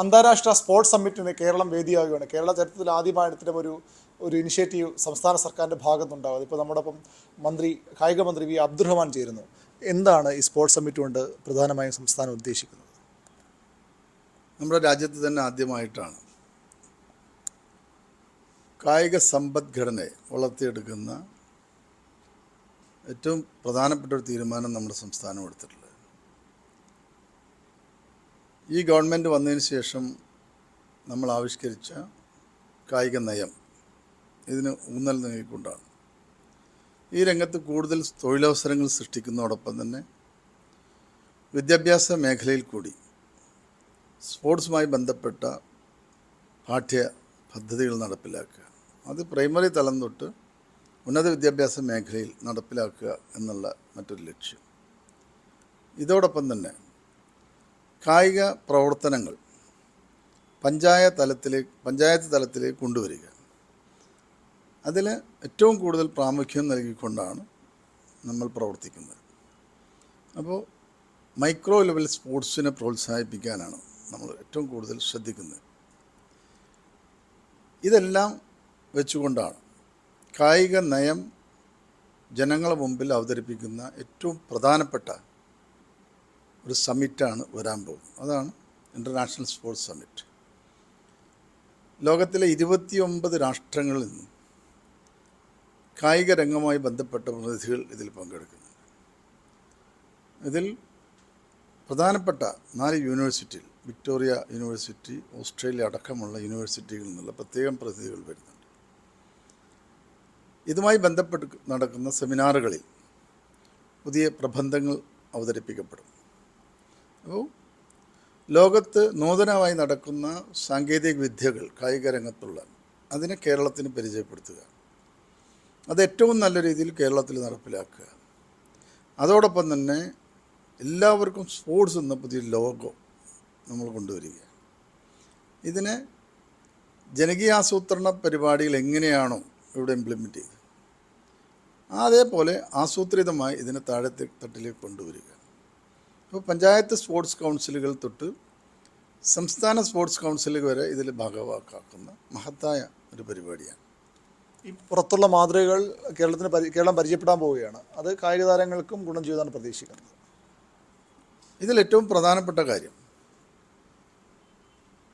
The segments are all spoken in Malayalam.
അന്താരാഷ്ട്ര സ്പോർട്സ് സമ്മിറ്റിന് കേരളം വേദിയാകുകയാണ്. കേരള ചരിത്രത്തിൽ ആദ്യമായി ഇത്തരം ഒരു ഒരു ഇനിഷ്യേറ്റീവ് സംസ്ഥാന സർക്കാരിന്റെ ഭാഗത്തുണ്ടാകും ഇപ്പോൾ നമ്മുടെ ഒപ്പം മന്ത്രി കായിക മന്ത്രി വി. അബ്ദുറഹ്മാൻ ചേരുന്നു. എന്താണ് ഈ സ്പോർട്സ് സമ്മിറ്റ് കൊണ്ട് പ്രധാനമായും സംസ്ഥാനം ഉദ്ദേശിക്കുന്നത്? നമ്മുടെ രാജ്യത്ത് തന്നെ ആദ്യമായിട്ടാണ് കായിക സമ്പദ്ഘടനയെ വളർത്തിയെടുക്കുന്ന ഏറ്റവും പ്രധാനപ്പെട്ട ഒരു തീരുമാനം നമ്മുടെ സംസ്ഥാനം എടുത്തിട്ടുള്ളത്. ഈ ഗവൺമെന്റ് വന്നതിന് ശേഷം നമ്മൾ ആവിഷ്കരിച്ച കായിക നയം ഇതിന് ഊന്നൽ നൽകിക്കൊണ്ടാണ്. ഈ രംഗത്ത് കൂടുതൽ തൊഴിലവസരങ്ങൾ സൃഷ്ടിക്കുന്നതോടൊപ്പം തന്നെ വിദ്യാഭ്യാസ മേഖലയിൽ കൂടി സ്പോർട്സുമായി ബന്ധപ്പെട്ട പാഠ്യ പദ്ധതികൾ നടപ്പിലാക്കുക. അത് പ്രൈമറി തലം തൊട്ട് ഉന്നത വിദ്യാഭ്യാസ മേഖലയിൽ നടപ്പിലാക്കുക എന്നുള്ള മറ്റൊരു ലക്ഷ്യം. ഇതോടൊപ്പം തന്നെ കായിക പ്രവർത്തനങ്ങൾ പഞ്ചായത്ത് തലത്തിൽ പഞ്ചായത്ത് തലത്തിൽ കൊണ്ടുവരിക. അതിൽ ഏറ്റവും കൂടുതൽ പ്രാമുഖ്യം നൽകിക്കൊണ്ടാണ് നമ്മൾ പ്രവർത്തിക്കുന്നത്. അപ്പോൾ മൈക്രോ ലെവൽ സ്പോർട്സിനെ പ്രോത്സാഹിപ്പിക്കാനാണ് നമ്മൾ ഏറ്റവും കൂടുതൽ ശ്രദ്ധിക്കുന്നത്. ഇതെല്ലാം വെച്ചുകൊണ്ടാണ് കായിക നയം ജനങ്ങളുടെ മുമ്പിൽ അവതരിപ്പിക്കുന്ന ഏറ്റവും പ്രധാനപ്പെട്ട ഒരു സമ്മിറ്റാണ് വരാൻ പോകുന്നത്. അതാണ് ഇന്റർനാഷണൽ സ്പോർട്സ് സമ്മിറ്റ് ലോകത്തിലെ ഇരുപത്തിയൊമ്പത് രാഷ്ട്രങ്ങളിൽ നിന്നും കായിക രംഗവുമായി ബന്ധപ്പെട്ട പ്രതിനിധികൾ ഇതിൽ പങ്കെടുക്കുന്നുണ്ട്. ഇതിൽ പ്രധാനപ്പെട്ട നാല് യൂണിവേഴ്സിറ്റിയിൽ വിക്ടോറിയ യൂണിവേഴ്സിറ്റി ഓസ്ട്രേലിയ അടക്കമുള്ള യൂണിവേഴ്സിറ്റികളിൽ നിന്നുള്ള പ്രത്യേകം പ്രതിനിധികൾ വരുന്നുണ്ട്. ഇതുമായി ബന്ധപ്പെട്ട് നടക്കുന്ന സെമിനാറുകളിൽ പുതിയ പ്രബന്ധങ്ങൾ അവതരിപ്പിക്കപ്പെടും. അപ്പോൾ ലോകത്ത് നൂതനമായി നടക്കുന്ന സാങ്കേതിക വിദ്യകൾ കായിക രംഗത്തുള്ള അതിനെ കേരളത്തിന് പരിചയപ്പെടുത്തുക. അത് ഏറ്റവും നല്ല രീതിയിൽ കേരളത്തിൽ നടപ്പിലാക്കുക. അതോടൊപ്പം തന്നെ എല്ലാവർക്കും സ്പോർട്സ് എന്ന പുതിയ ലോഗോ നമ്മൾ കൊണ്ടുവരിക. ഇതിനെ ജനകീയാസൂത്രണ പരിപാടികൾ എങ്ങനെയാണോ ഇവിടെ ഇംപ്ലിമെന്റ് ചെയ്തത് അതേപോലെ ആസൂത്രിതമായി ഇതിനെ താഴെ തട്ടിലേക്ക് കൊണ്ടുവരിക. അപ്പോൾ പഞ്ചായത്ത് സ്പോർട്സ് കൗൺസിലുകൾ തൊട്ട് സംസ്ഥാന സ്പോർട്സ് കൗൺസിലുകൾ വരെ ഇതിൽ ഭാഗവാക്കാക്കുന്ന മഹത്തായ ഒരു പരിപാടിയാണ്. ഈ പുറത്തുള്ള മാതൃകകൾ കേരളത്തിന് പരി കേരളം പരിചയപ്പെടാൻ പോവുകയാണ്. അത് കായിക താരങ്ങൾക്കും ഗുണം ചെയ്താണ് പ്രതീക്ഷിക്കുന്നത്. ഇതിലേറ്റവും പ്രധാനപ്പെട്ട കാര്യം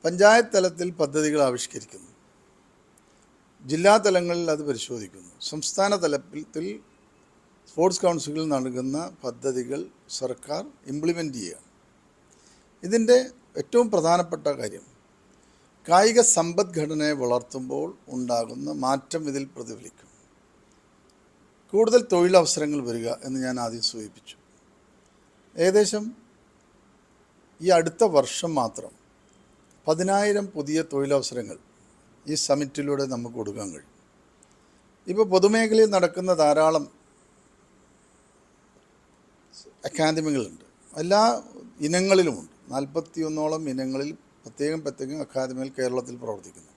പഞ്ചായത്ത് തലത്തിൽ പദ്ധതികൾ ആവിഷ്കരിക്കുന്നു. ജില്ലാ തലങ്ങളിൽ അത് പരിശോധിക്കുന്നു. സംസ്ഥാന തലത്തിൽ സ്പോർട്സ് കൗൺസിലിൽ നൽകുന്ന പദ്ധതികൾ സർക്കാർ ഇംപ്ലിമെന്റ് ചെയ്യുകയാണ്. ഇതിന്റെ ഏറ്റവും പ്രധാനപ്പെട്ട കാര്യം കായിക സമ്പദ്ഘടനയെ വളർത്തുമ്പോൾ ഉണ്ടാകുന്ന മാറ്റം ഇതിൽ പ്രതിഫലിക്കും. കൂടുതൽ തൊഴിലവസരങ്ങൾ വരിക എന്ന് ഞാൻ ആദ്യം സൂചിപ്പിച്ചു. ഏകദേശം ഈ അടുത്ത വർഷം മാത്രം പതിനായിരം പുതിയ തൊഴിലവസരങ്ങൾ ഈ സമിറ്റിലൂടെ നമുക്ക് കൊടുക്കാൻ കഴിയും. ഇപ്പോൾ പൊതുമേഖലയിൽ നടക്കുന്ന ധാരാളം അക്കാദമികളുണ്ട്. എല്ലാ ഇനങ്ങളിലുമുണ്ട്. നാൽപ്പത്തി ഒന്നോളം ഇനങ്ങളിൽ പ്രത്യേകം പ്രത്യേകം അക്കാദമികൾ കേരളത്തിൽ പ്രവർത്തിക്കുന്നു.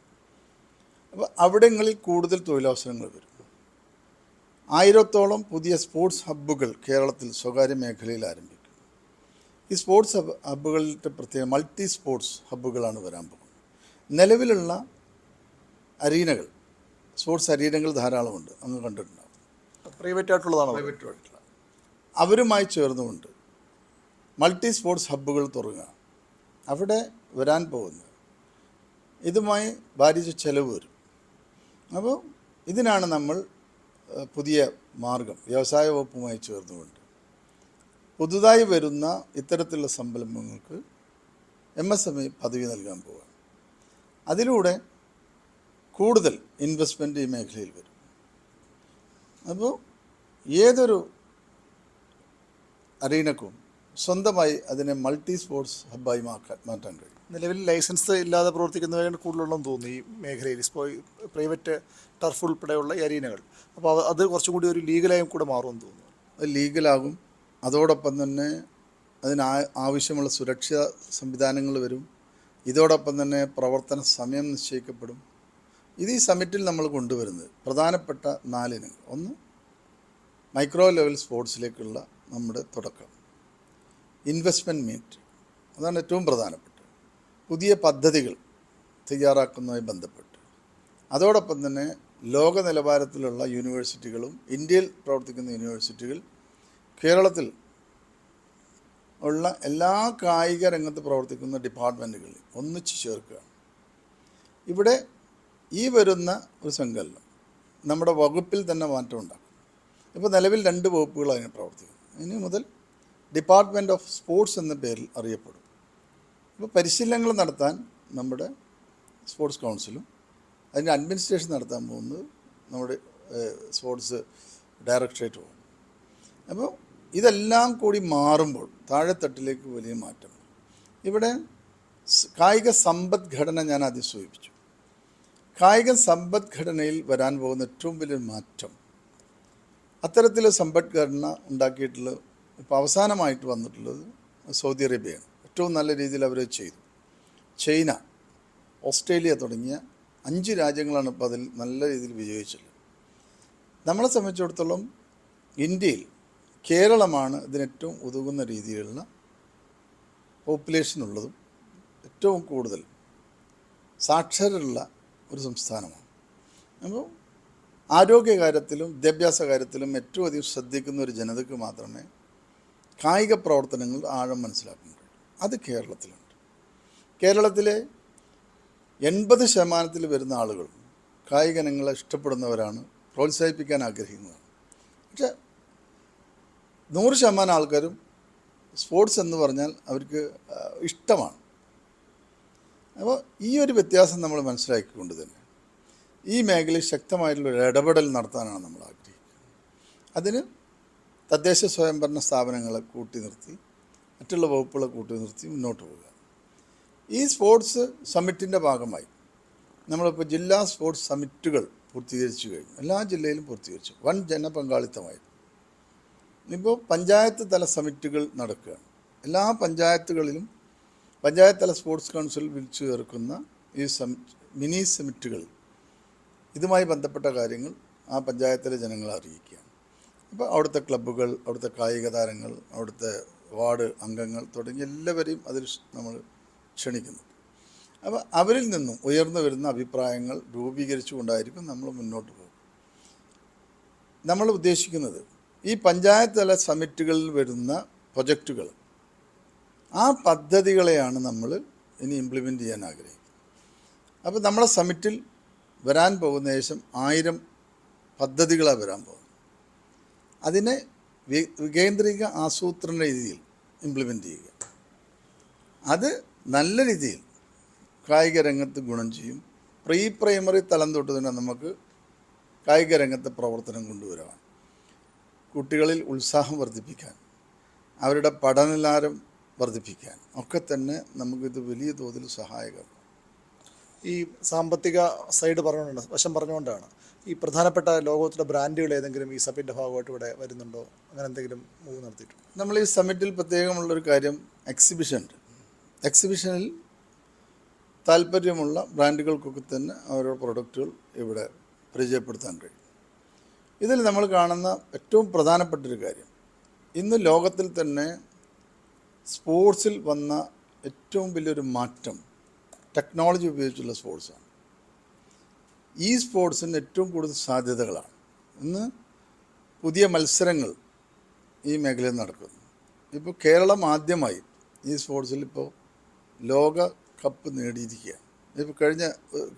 അപ്പോൾ അവിടങ്ങളിൽ കൂടുതൽ തൊഴിലവസരങ്ങൾ വരും. ആയിരത്തോളം പുതിയ സ്പോർട്സ് ഹബ്ബുകൾ കേരളത്തിൽ സ്വകാര്യ മേഖലയിൽ ആരംഭിക്കും. ഈ സ്പോർട്സ് ഹബ് ഹബ്ബുകളുടെ പ്രത്യേക മൾട്ടി സ്പോർട്സ് ഹബ്ബുകളാണ് വരാൻ പോകുന്നത്. നിലവിലുള്ള അരീനകൾ സ്പോർട്സ് അരീനകൾ ധാരാളമുണ്ട്. അങ്ങ് കണ്ടിട്ടുണ്ടാവും. പ്രൈവറ്റ് ആയിട്ടുള്ളതാണ് പ്രൈവറ്റ് ആയിട്ടുള്ള അവരുമായി ചേർന്നുകൊണ്ട് മൾട്ടി സ്പോർട്സ് ഹബ്ബുകൾ തുടങ്ങുക അവിടെ വരാൻ പോകുന്നത് ഇതുമായി ഭാരിച്ച ചെലവ് വരും. അപ്പോൾ ഇതിനാണ് നമ്മൾ പുതിയ മാർഗം വ്യവസായ വകുപ്പുമായി ചേർന്നുകൊണ്ട്. പുതുതായി വരുന്ന ഇത്തരത്തിലുള്ള സംരംഭങ്ങൾക്ക് എം എസ് എം ഇ പദവി നൽകാൻ പോവുക അതിലൂടെ കൂടുതൽ ഇൻവെസ്റ്റ്മെന്റ് ഈ മേഖലയിൽ വരും. അപ്പോൾ ഏതൊരു അറീനക്കും സ്വന്തമായി അതിനെ മൾട്ടി സ്പോർട്സ് ഹബ്ബായി മാക്കാൻ മാറ്റാൻ കഴിയും. നിലവിൽ ലൈസൻസ് ഇല്ലാതെ പ്രവർത്തിക്കുന്നവരാണ് കൂടുതലുള്ളതെന്ന് തോന്നുന്നു ഈ മേഖലയിൽ. ഇപ്പോൾ പ്രൈവറ്റ് ടർഫ് ഉൾപ്പെടെയുള്ള അരീനകൾ അപ്പോൾ അത് കുറച്ചും കൂടി ഒരു ലീഗലായും കൂടെ മാറുമെന്ന് തോന്നുന്നു. അത് ലീഗലാകും അതോടൊപ്പം തന്നെ അതിന് ആവശ്യമുള്ള സുരക്ഷാ സംവിധാനങ്ങൾ വരും. ഇതോടൊപ്പം തന്നെ പ്രവർത്തന സമയം നിശ്ചയിക്കപ്പെടും. ഇത് ഈ സമ്മിറ്റിൽ നമ്മൾ കൊണ്ടുവരുന്നത്. പ്രധാനപ്പെട്ട നാലിനങ്ങൾ ഒന്ന് മൈക്രോ ലെവൽ സ്പോർട്സിലേക്കുള്ള നമ്മുടെ തുടക്കം. ഇൻവെസ്റ്റ്മെന്റ് മീറ്റ് അതാണ് ഏറ്റവും പ്രധാനപ്പെട്ടത്. പുതിയ പദ്ധതികൾ തയ്യാറാക്കുന്നതുമായി ബന്ധപ്പെട്ട്. അതോടൊപ്പം തന്നെ ലോക നിലവാരത്തിലുള്ള യൂണിവേഴ്സിറ്റികളും ഇന്ത്യയിൽ പ്രവർത്തിക്കുന്ന യൂണിവേഴ്സിറ്റികൾ കേരളത്തിൽ ഉള്ള എല്ലാ കായിക രംഗത്ത് പ്രവർത്തിക്കുന്ന ഡിപ്പാർട്ട്മെന്റുകളിൽ ഒന്നിച്ച് ചേർക്കുക. ഇവിടെ ഈ വരുന്ന ഒരു സങ്കല്പം നമ്മുടെ വകുപ്പിൽ തന്നെ മാറ്റം ഉണ്ടാക്കും ഇപ്പോൾ നിലവിൽ രണ്ട് വകുപ്പുകൾ അതിന് പ്രവർത്തിക്കുന്നു ഇനി മുതൽ ഡിപ്പാർട്ട്മെന്റ് ഓഫ് സ്പോർട്സ് എന്ന പേരിൽ അറിയപ്പെടും. അപ്പോൾ പരിശീലനങ്ങൾ നടത്താൻ നമ്മുടെ സ്പോർട്സ് കൗൺസിലും അതിന്റെ അഡ്മിനിസ്ട്രേഷൻ നടത്താൻ പോകുന്നത് നമ്മുടെ സ്പോർട്സ് ഡയറക്ടറേറ്റ് ആണ്. അപ്പോൾ ഇതെല്ലാം കൂടി മാറുമ്പോൾ താഴെത്തട്ടിലേക്ക് വലിയ മാറ്റം. ഇവിടെ കായിക സമ്പദ്ഘടന ഞാൻ അതിസൂചിപ്പിച്ചു സൂചിപ്പിച്ചു. കായിക സമ്പദ്ഘടനയിൽ വരാൻ പോകുന്ന ഏറ്റവും വലിയ മാറ്റം അത്തരത്തിലുള്ള സമ്പദ്ഘടന ഉണ്ടാക്കിയിട്ടുള്ള ഇപ്പോൾ അവസാനമായിട്ട് വന്നിട്ടുള്ളത് സൗദി അറേബ്യയാണ്. ഏറ്റവും നല്ല രീതിയിൽ അവർ ചെയ്തു. ചൈന ഓസ്ട്രേലിയ തുടങ്ങിയ അഞ്ച് രാജ്യങ്ങളാണ് ഇപ്പോൾ അതിൽ നല്ല രീതിയിൽ വിജയിച്ചിട്ടുള്ളത് നമ്മളെ സംബന്ധിച്ചിടത്തോളം ഇന്ത്യയിൽ കേരളമാണ് ഇതിനേറ്റവും ഉതകുന്ന രീതിയിലുള്ള പോപ്പുലേഷൻ ഉള്ളതും ഏറ്റവും കൂടുതൽ സാക്ഷരരുള്ള ഒരു സംസ്ഥാനമാണ്. അപ്പോൾ ആരോഗ്യകാര്യത്തിലും വിദ്യാഭ്യാസ കാര്യത്തിലും ഏറ്റവും അധികം ശ്രദ്ധിക്കുന്ന ഒരു ജനതയ്ക്ക് മാത്രമേ കായിക പ്രവർത്തനങ്ങൾ ആഴം മനസ്സിലാക്കാൻ കഴിയൂ. അത് കേരളത്തിലുണ്ട്. കേരളത്തിലെ എൺപത് ശതമാനത്തിൽ വരുന്ന ആളുകൾ കായിക ഇനങ്ങളെ ഇഷ്ടപ്പെടുന്നവരാണ് പ്രോത്സാഹിപ്പിക്കാൻ ആഗ്രഹിക്കുന്നതാണ്. പക്ഷേ നൂറ് ശതമാനം ആൾക്കാരും സ്പോർട്സ് എന്ന് പറഞ്ഞാൽ അവർക്ക് ഇഷ്ടമാണ്. അപ്പോൾ ഈ ഒരു വ്യത്യാസം നമ്മൾ മനസ്സിലാക്കിക്കൊണ്ട് തന്നെ ഈ മേഖലയിൽ ശക്തമായിട്ടുള്ള ഒരു ഇടപെടൽ നടത്താനാണ് നമ്മൾ ആഗ്രഹിക്കുന്നത്. അതിന് തദ്ദേശ സ്വയംഭരണ സ്ഥാപനങ്ങളെ കൂട്ടി നിർത്തി മറ്റുള്ള വകുപ്പുകളെ കൂട്ടി നിർത്തി മുന്നോട്ട് പോകുക ഈ സ്പോർട്സ് സമ്മിറ്റിന്റെ ഭാഗമായി നമ്മളിപ്പോൾ ജില്ലാ സ്പോർട്സ് സമ്മിറ്റുകൾ പൂർത്തീകരിച്ചു കഴിഞ്ഞു. എല്ലാ ജില്ലയിലും പൂർത്തീകരിച്ചു. വൻ ജനപങ്കാളിത്തമായി ഇപ്പോൾ പഞ്ചായത്ത് തല സമ്മിറ്റുകൾ നടക്കുകയാണ്. എല്ലാ പഞ്ചായത്തുകളിലും പഞ്ചായത്ത് തല സ്പോർട്സ് കൗൺസിൽ വിളിച്ചു ചേർക്കുന്ന ഈ മിനി സമിറ്റുകൾ ഇതുമായി ബന്ധപ്പെട്ട കാര്യങ്ങൾ ആ പഞ്ചായത്തിലെ ജനങ്ങളെ അറിയിക്കുകയാണ്. അപ്പോൾ അവിടുത്തെ ക്ലബ്ബുകൾ അവിടുത്തെ കായിക താരങ്ങൾ അവിടുത്തെ വാർഡ് അംഗങ്ങൾ തുടങ്ങി എല്ലാവരെയും അതിൽ നമ്മൾ ക്ഷണിക്കുന്നു. അപ്പോൾ അവരിൽ നിന്നും ഉയർന്നു വരുന്ന അഭിപ്രായങ്ങൾ രൂപീകരിച്ചുകൊണ്ടായിരിക്കും നമ്മൾ മുന്നോട്ട് പോകും നമ്മൾ ഉദ്ദേശിക്കുന്നത് ഈ പഞ്ചായത്ത് തല സമിറ്റുകളിൽ വരുന്ന പ്രൊജക്റ്റുകൾ ആ പദ്ധതികളെയാണ് നമ്മൾ ഇനി ഇംപ്ലിമെന്റ് ചെയ്യാൻ ആഗ്രഹിക്കുന്നത്. അപ്പോൾ നമ്മളെ സമിറ്റിൽ വരാൻ പോകുന്ന ശേഷം ആയിരം പദ്ധതികളാണ് വരാൻ പോകുന്നത്. അതിനെ വികേന്ദ്രീക ആസൂത്രണ രീതിയിൽ ഇംപ്ലിമെന്റ് ചെയ്യുക. അത് നല്ല രീതിയിൽ കായിക രംഗത്ത് ഗുണം ചെയ്യും. പ്രീ പ്രൈമറി തലം തൊട്ട് തന്നെ നമുക്ക് കായിക രംഗത്തെ പ്രവർത്തനം കൊണ്ടുവരാൻ കുട്ടികളിൽ ഉത്സാഹം വർദ്ധിപ്പിക്കാൻ അവരുടെ പഠനലാരം വർദ്ധിപ്പിക്കാൻ ഒക്കെ തന്നെ നമുക്കിത് വലിയ തോതിൽ സഹായകമാണ് ഈ സാമ്പത്തിക സൈഡ് പറഞ്ഞുകൊണ്ട് വശം പറഞ്ഞുകൊണ്ടാണ്. ഈ പ്രധാനപ്പെട്ട ലോകത്തിലെ ബ്രാൻഡുകൾ ഏതെങ്കിലും ഈ സമ്മിറ്റിന്റെ ഭാഗമായിട്ട് ഇവിടെ വരുന്നുണ്ടോ? അങ്ങനെ എന്തെങ്കിലും മൂവ് നടത്തിയിട്ടുണ്ട്? നമ്മൾ ഈ സമ്മിറ്റിൽ പ്രത്യേകമുള്ളൊരു കാര്യം എക്സിബിഷൻ ഉണ്ട്. എക്സിബിഷനിൽ താല്പര്യമുള്ള ബ്രാൻഡുകൾക്കൊക്കെ തന്നെ അവരുടെ പ്രൊഡക്റ്റുകൾ ഇവിടെ പരിചയപ്പെടുത്താൻ കഴിയും. ഇതിൽ നമ്മൾ കാണുന്ന ഏറ്റവും പ്രധാനപ്പെട്ടൊരു കാര്യം ഇന്ന് ലോകത്തിൽ തന്നെ സ്പോർട്സിൽ വന്ന ഏറ്റവും വലിയൊരു മാറ്റം ടെക്നോളജി ഉപയോഗിച്ചുള്ള സ്പോർട്സാണ് ഈ സ്പോർട്സിന് ഏറ്റവും കൂടുതൽ സാധ്യതകളാണ്. ഇന്ന് പുതിയ മത്സരങ്ങൾ ഈ മേഖലയിൽ നടക്കുന്നു. ഇപ്പോൾ കേരളം ആദ്യമായി ഈ സ്പോർട്സിൽ ഇപ്പോൾ ലോക കപ്പ് നേടിയിരിക്കുകയാണ്. ഇപ്പോൾ കഴിഞ്ഞ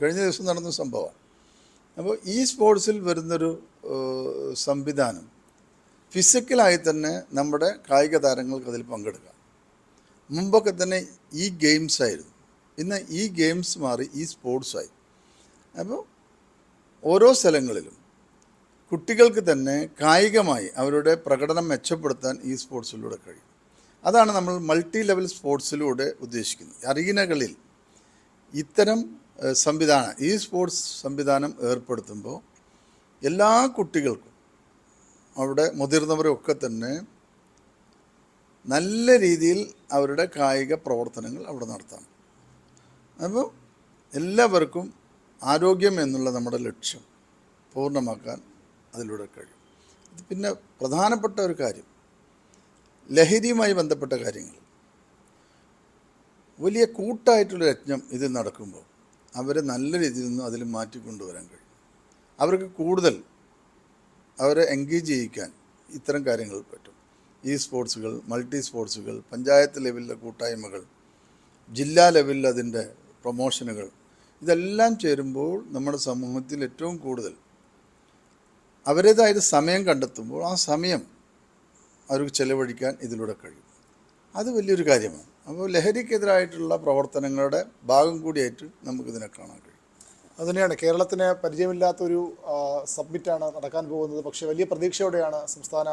കഴിഞ്ഞ ദിവസം നടന്ന സംഭവമാണ്. അപ്പോൾ ഈ സ്പോർട്സിൽ വരുന്നൊരു സംവിധാനം ഫിസിക്കലായി തന്നെ നമ്മുടെ കായിക താരങ്ങൾക്ക് അതിൽ പങ്കെടുക്കാം. മുമ്പൊക്കെ തന്നെ ഈ ഗെയിംസ് ആയിരുന്നു. ഇന്ന് ഈ ഗെയിംസ് മാറി ഈ സ്പോർട്സായി. അപ്പോൾ ഓരോ സ്ഥലങ്ങളിലും കുട്ടികൾക്ക് തന്നെ കായികമായി അവരുടെ പ്രകടനം മെച്ചപ്പെടുത്താൻ ഈ സ്പോർട്സിലൂടെ കഴിയും. അതാണ് നമ്മൾ മൾട്ടി ലെവൽ സ്പോർട്സിലൂടെ ഉദ്ദേശിക്കുന്നത്. അറീനകളിൽ ഇത്തരം സംവിധാനം ഈ സ്പോർട്സ് സംവിധാനം ഏർപ്പെടുത്തുമ്പോൾ എല്ലാ കുട്ടികൾക്കും അവിടെ മുതിർന്നവരും ഒക്കെ തന്നെ നല്ല രീതിയിൽ അവരുടെ കായിക പ്രവർത്തനങ്ങൾ അവിടെ നടത്താം അപ്പോൾ എല്ലാവർക്കും ആരോഗ്യം എന്നുള്ള നമ്മുടെ ലക്ഷ്യം പൂർണമാക്കാൻ അതിലൂടെ കഴിയും. പിന്നെ പ്രധാനപ്പെട്ട ഒരു കാര്യം. ലഹരിയുമായി ബന്ധപ്പെട്ട കാര്യങ്ങൾ. വലിയ കൂട്ടായിട്ടുള്ള യജ്ഞം ഇത് നടക്കുമ്പോൾ അവരെ നല്ല രീതിയിൽ നിന്ന് അതിൽ മാറ്റിക്കൊണ്ടുവരാൻ കഴിയും. അവർക്ക് കൂടുതൽ അവരെ എൻഗേജ് ചെയ്യിക്കാൻ ഇത്തരം കാര്യങ്ങൾ പറ്റും. ഈ സ്പോർട്സുകൾ മൾട്ടി സ്പോർട്സുകൾ പഞ്ചായത്ത് ലെവലിലെ കൂട്ടായ്മകൾ ജില്ലാ ലെവലിൽ അതിന്റെ പ്രൊമോഷനുകൾ. ഇതെല്ലാം ചേരുമ്പോൾ നമ്മുടെ സമൂഹത്തിൽ ഏറ്റവും കൂടുതൽ അവരുടേതായ സമയം കണ്ടെത്തുമ്പോൾ ആ സമയം അവർക്ക് ചെലവഴിക്കാൻ ഇതിലൂടെ കഴിയും. അത് വലിയൊരു കാര്യമാണ്. അപ്പോൾ ലഹരിക്കെതിരായിട്ടുള്ള പ്രവർത്തനങ്ങളുടെ ഭാഗം കൂടിയായിട്ട് നമുക്കിതിനെ കാണാൻ കഴിയും. അതുതന്നെയാണ്. കേരളത്തിന് പരിചയമില്ലാത്തൊരു സബ്മിറ്റാണ് നടക്കാൻ പോകുന്നത്. പക്ഷേ വലിയ പ്രതീക്ഷയോടെയാണ് സംസ്ഥാന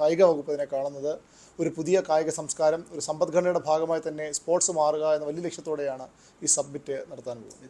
കായിക വകുപ്പ് കാണുന്നത്. ഒരു പുതിയ കായിക സംസ്കാരം ഒരു സമ്പദ്ഘടനയുടെ ഭാഗമായി തന്നെ സ്പോർട്സ് മാറുക എന്ന വലിയ ലക്ഷ്യത്തോടെയാണ് ഈ സബ്മിറ്റ് നടത്താൻ പോകുന്നത്.